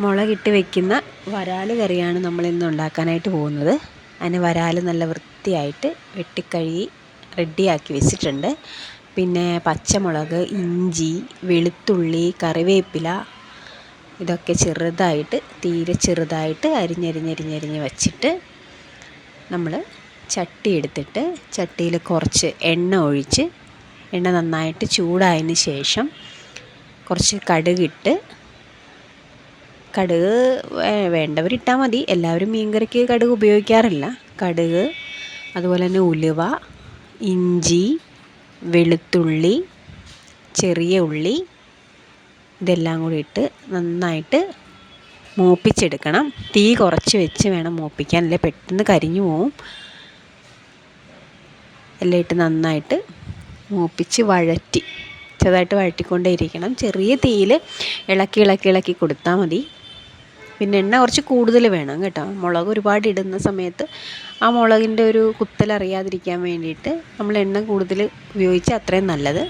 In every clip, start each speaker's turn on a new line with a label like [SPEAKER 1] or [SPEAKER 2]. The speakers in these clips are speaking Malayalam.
[SPEAKER 1] മുളകിട്ട് വെക്കുന്ന വരാൽ കറിയാണ് നമ്മൾ ഇന്ന് ഉണ്ടാക്കാനായിട്ട് പോകുന്നത്. അതിന് വരാൽ നല്ല വൃത്തിയായിട്ട് വെട്ടിക്കഴുകി റെഡിയാക്കി വെച്ചിട്ടുണ്ട്. പിന്നെ പച്ചമുളക് ഇഞ്ചി വെളുത്തുള്ളി കറിവേപ്പില ഇതൊക്കെ ചെറുതായിട്ട് തീരെ ചെറുതായിട്ട് അരിഞ്ഞരിഞ്ഞരിഞ്ഞരിഞ്ഞ് വച്ചിട്ട് നമ്മൾ ചട്ടി എടുത്തിട്ട് ചട്ടിയിൽ കുറച്ച് എണ്ണ ഒഴിച്ച് എണ്ണ നന്നായിട്ട് ചൂടായതിന് ശേഷം കുറച്ച് കടുകിട്ട് കടുക് വേണ്ടവരിട്ടാൽ മതി. എല്ലാവരും മീൻകറിക്ക് കടുക് ഉപയോഗിക്കാറില്ല. കടുക് അതുപോലെ തന്നെ ഉലുവ ഇഞ്ചി വെളുത്തുള്ളി ചെറിയ ഉള്ളി ഇതെല്ലാം കൂടി ഇട്ട് നന്നായിട്ട് മൂപ്പിച്ചെടുക്കണം. തീ കുറച്ച് വെച്ച് വേണം മൂപ്പിക്കാൻ. അല്ലെ? പെട്ടെന്ന് കരിഞ്ഞു പോവും. എല്ലാം ഇട്ട് നന്നായിട്ട് മൂപ്പിച്ച് വഴറ്റി ചെറുതായിട്ട് വഴറ്റിക്കൊണ്ടേ ഇരിക്കണം. ചെറിയ തീയിൽ ഇളക്കി ഇളക്കി ഇളക്കി കൊടുത്താൽ മതി. പിന്നെ എണ്ണ കുറച്ച് കൂടുതൽ വേണം കേട്ടോ. മുളക് ഒരുപാട് ഇടുന്ന സമയത്ത് ആ മുളകിന്റെ ഒരു കുത്തൽ അറിയാതിരിക്കാൻ വേണ്ടിയിട്ട് നമ്മൾ എണ്ണ കൂടുതൽ ഉപയോഗിച്ചാൽ അത്രയും നല്ലത്.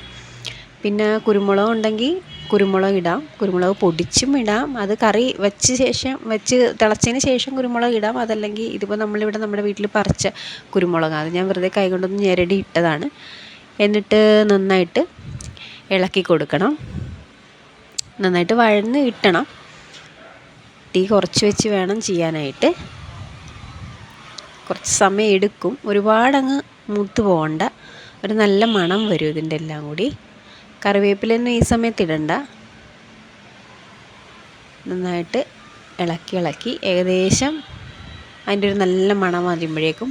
[SPEAKER 1] പിന്നെ കുരുമുളക് ഉണ്ടെങ്കിൽ കുരുമുളക് ഇടാം. കുരുമുളക് പൊടിച്ചും ഇടാം. അത് കറി വെച്ച ശേഷം വെച്ച് തിളച്ചതിന് ശേഷം കുരുമുളക് ഇടാം. അതല്ലെങ്കിൽ ഇതിപ്പോൾ നമ്മളിവിടെ നമ്മുടെ വീട്ടിൽ പറിച്ച കുരുമുളക്. അത് ഞാൻ വെറുതെ കൈ കൊണ്ടൊന്ന് ഞെരടി ഇട്ടതാണ്. എന്നിട്ട് നന്നായിട്ട് ഇളക്കി കൊടുക്കണം. നന്നായിട്ട് വഴന്ന് കിട്ടണം. തീ കുറച്ച് വെച്ച് വേണം ചെയ്യാനായിട്ട്. കുറച്ച് സമയം എടുക്കും. ഒരുപാടങ്ങ് മൂത്ത് പോകണ്ട ഒരു നല്ല മണം വരും ഇതിന്റെ എല്ലാം കൂടി. കറിവേപ്പിലൊന്നും ഈ സമയത്ത് ഇടണ്ട. നന്നായിട്ട് ഇളക്കി ഇളക്കി. ഏകദേശം അതിന്റെ ഒരു നല്ല മണം വരുമ്പോഴേക്കും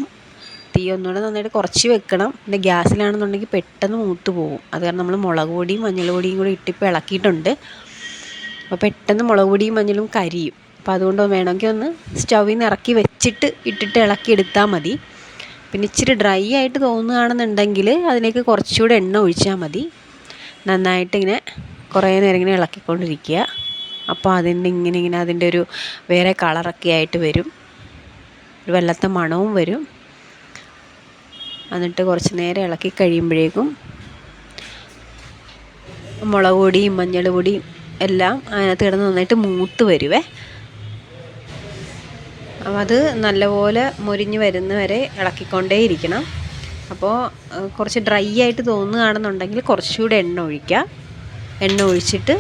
[SPEAKER 1] തീ ഒന്നുകൂടെ നന്നായിട്ട് കുറച്ച് വെക്കണം. പിന്നെ ഗ്യാസിലാണെന്നുണ്ടെങ്കിൽ പെട്ടെന്ന് മൂത്ത് പോകും അത് കാരണം നമ്മൾ മുളക് പൊടിയും മഞ്ഞൾ പൊടിയും കൂടി ഇട്ടിപ്പോൾ ഇളക്കിയിട്ടുണ്ട്. അപ്പോൾ പെട്ടെന്ന് മുളക് പൊടിയും മഞ്ഞളും കരിയും. അപ്പോൾ അതുകൊണ്ട് വേണമെങ്കിൽ ഒന്ന് സ്റ്റൗവിൽ നിന്ന് ഇറക്കി വെച്ചിട്ട് ഇട്ടിട്ട് ഇളക്കി എടുത്താൽ മതി. പിന്നെ ഇച്ചിരി ഡ്രൈ ആയിട്ട് തോന്നുകയാണെന്നുണ്ടെങ്കിൽ അതിലേക്ക് കുറച്ചുകൂടെ എണ്ണ ഒഴിച്ചാൽ മതി. നന്നായിട്ട് ഇങ്ങനെ കുറേ നേരം ഇങ്ങനെ ഇളക്കിക്കൊണ്ടിരിക്കുക. അപ്പോൾ അതിന്റെ ഇങ്ങനെ ഇങ്ങനെ അതിന്റെ ഒരു വേറെ കളറൊക്കെ ആയിട്ട് വരും. ഒരു വല്ലാത്ത മണവും വരും. എന്നിട്ട് കുറച്ച് നേരം ഇളക്കി കഴിയുമ്പോഴേക്കും മുളക് പൊടിയും മഞ്ഞൾ പൊടിയും എല്ലാം അതിനകത്ത് കിടന്ന് നന്നായിട്ട് മൂത്ത് വരുവേ. അത് നല്ലപോലെ മുരിഞ്ഞ് വരുന്ന വരെ ഇളക്കിക്കൊണ്ടേ ഇരിക്കണം അപ്പോൾ കുറച്ച് ഡ്രൈ ആയിട്ട് തോന്നുകയാണെന്നുണ്ടെങ്കിൽ കുറച്ചുകൂടെ എണ്ണ ഒഴിക്കുക. എണ്ണ ഒഴിച്ചിട്ട്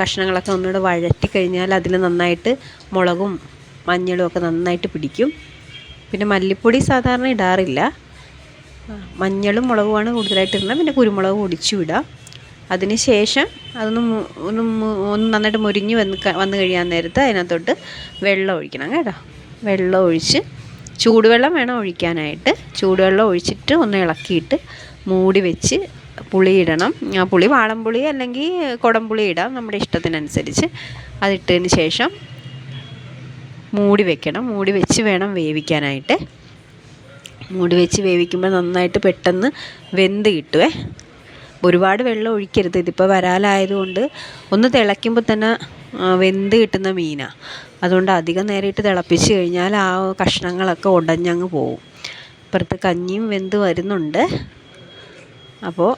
[SPEAKER 1] കഷ്ണങ്ങളൊക്കെ ഒന്നുകൂടെ വഴറ്റി കഴിഞ്ഞാൽ അതിൽ നന്നായിട്ട് മുളകും മഞ്ഞളും ഒക്കെ നന്നായിട്ട് പിടിക്കും. പിന്നെ മല്ലിപ്പൊടി സാധാരണ ഇടാറില്ല. മഞ്ഞളും മുളകുമാണ് കൂടുതലായിട്ട് ഇടുന്നത് പിന്നെ കുരുമുളക് പൊടിച്ചും ഇടാം അതിന് ശേഷം അതൊന്ന് ഒന്ന് ഒന്ന് നന്നായിട്ട് മുരിഞ്ഞ് വന്ന് വന്നു കഴിയാൻ നേരത്ത് അതിനകത്തോട്ട് വെള്ളം ഒഴിക്കണം കേട്ടോ. വെള്ളം ഒഴിച്ച് ചൂടുവെള്ളം വേണം ഒഴിക്കാനായിട്ട്. ചൂടുവെള്ളം ഒഴിച്ചിട്ട് ഒന്ന് ഇളക്കിയിട്ട് മൂടി വെച്ച് പുളി ഇടണം. ആ പുളി വാളൻപുളി അല്ലെങ്കിൽ കുടംപുളി ഇടാം നമ്മുടെ ഇഷ്ടത്തിനനുസരിച്ച്. അതിട്ടതിന് ശേഷം മൂടി വെക്കണം. മൂടി വെച്ച് വേണം വേവിക്കാനായിട്ട്. മൂടി വെച്ച് വേവിക്കുമ്പോൾ നന്നായിട്ട് പെട്ടെന്ന് വെന്ത് കിട്ടുവേ. ഒരുപാട് വെള്ളം ഒഴിക്കരുത്. ഇതിപ്പോൾ വരാലായതുകൊണ്ട് ഒന്ന് തിളയ്ക്കുമ്പോൾ തന്നെ വെന്ത് കിട്ടുന്ന മീനാണ് അതുകൊണ്ട് അധികം നേരം ഇട്ട് തിളപ്പിച്ച് കഴിഞ്ഞാൽ ആ കഷ്ണങ്ങളൊക്കെ ഉടഞ്ഞങ്ങ് പോവും. ഇപ്പുറത്ത് കഞ്ഞിയും വെന്ത് വരുന്നുണ്ട്. അപ്പോൾ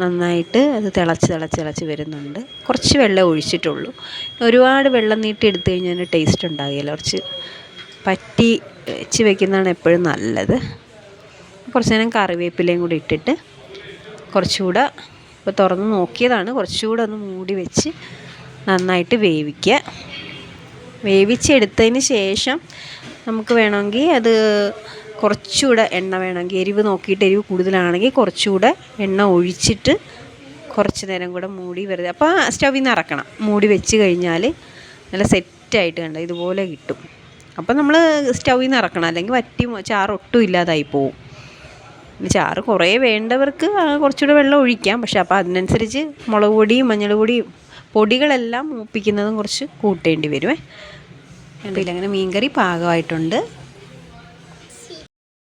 [SPEAKER 1] നന്നായിട്ട് അത് തിളച്ച് തിളച്ച് തിളച്ച് വരുന്നുണ്ട്. കുറച്ച് വെള്ളം ഒഴിച്ചിട്ടുള്ളൂ. ഒരുപാട് വെള്ളം നീട്ടി എടുത്തു കഴിഞ്ഞാൽ ടേസ്റ്റ് ഉണ്ടാകില്ല കുറച്ച് പറ്റി വെച്ച് വെക്കുന്നതാണ് എപ്പോഴും നല്ലത്. കുറച്ച് നേരം കറിവേപ്പിലയും കൂടി ഇട്ടിട്ട് കുറച്ചുകൂടെ ഇപ്പോൾ തുറന്ന് നോക്കിയതാണ്. കുറച്ചുകൂടെ ഒന്ന് മൂടി വെച്ച് നന്നായിട്ട് വേവിക്കുക. വേവിച്ചെടുത്തതിന് ശേഷം നമുക്ക് വേണമെങ്കിൽ അത് കുറച്ചുകൂടെ എണ്ണ വേണമെങ്കിൽ എരിവ് നോക്കിയിട്ട് എരിവ് കൂടുതലാണെങ്കിൽ കുറച്ചുകൂടെ എണ്ണ ഒഴിച്ചിട്ട് കുറച്ച് നേരം കൂടെ മൂടി വെറുതെ അപ്പോൾ സ്റ്റവിൽ നിന്ന് ഇറക്കണം മൂടി വെച്ച് കഴിഞ്ഞാൽ നല്ല സെറ്റായിട്ട് കണ്ട ഇതുപോലെ കിട്ടും. അപ്പോൾ നമ്മൾ സ്റ്റവിൽ നിന്ന് ഇറക്കണം അല്ലെങ്കിൽ വറ്റി ചാറൊട്ടും ഇല്ലാതായി പോവും. ചാറ് കുറേ വേണ്ടവർക്ക് കുറച്ചുകൂടെ വെള്ളം ഒഴിക്കാം. പക്ഷേ അപ്പോൾ അതിനനുസരിച്ച് മുളക് പൊടിയും മഞ്ഞൾ പൊടിയും പൊടികളെല്ലാം മൂപ്പിക്കുന്നതും കുറച്ച് കൂട്ടേണ്ടി വരുമേ കണ്ടില്ല അങ്ങനെ മീൻകറി പാകമായിട്ടുണ്ട്.